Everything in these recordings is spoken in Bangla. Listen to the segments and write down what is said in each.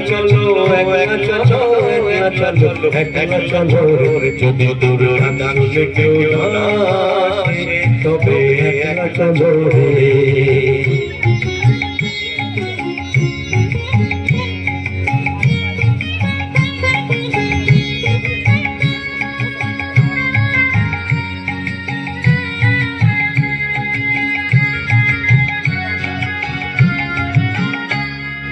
চলো একা চলো একা চলো একা চলো। যদি কেউ তবে একা চলো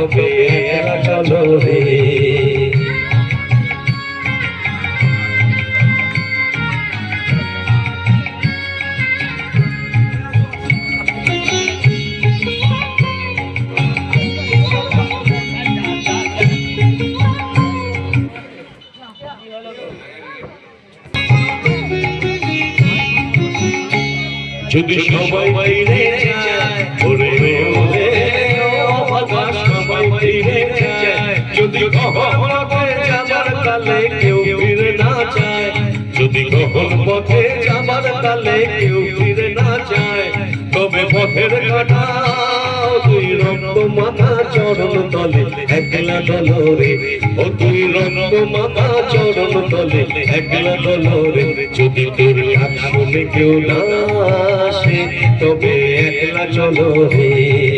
না আসে, তবে একলা চলো রে যদি সবাই ফিরে যায় ওরে যদি কখন পথে যাবার কালে কেউ ফিরে না যায় তবে পথের কাটা তুই রক্ত মাথা চরণ তলে, একলা দল রে ও তুই রক্ত মাথা চরণ তলে, একলা দল রে যদি তোর কথা শুনে কেউ না আসে, তবে একলা চলো রে।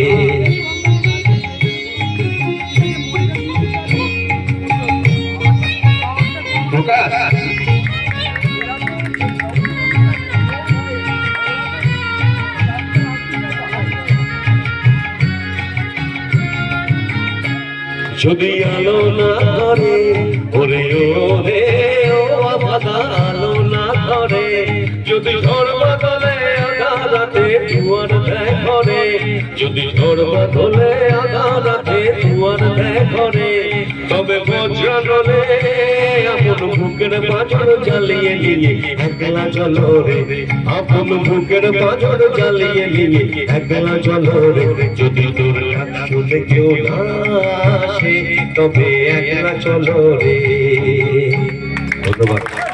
যদি আলো না ধরে, ওরে ওরে, ও বাধা আলো না ধরে। যদি ঝড় বাদলে আধা রাতে দুয়ার দেয় ঘরে যদি ঝড় বাদলে আধা রাতে দুয়ার দেয় ঘরে তবে আপন বুকের পাঁচর জ্বালিয়ে নিয়ে একলা চলো রে। আপন বুকের পাঁচর জ্বালিয়ে নিয়ে একলা চলো রে। যদি তোর কথা কেউ না আসে, তবে একলা চলো রে। ধন্যবাদ।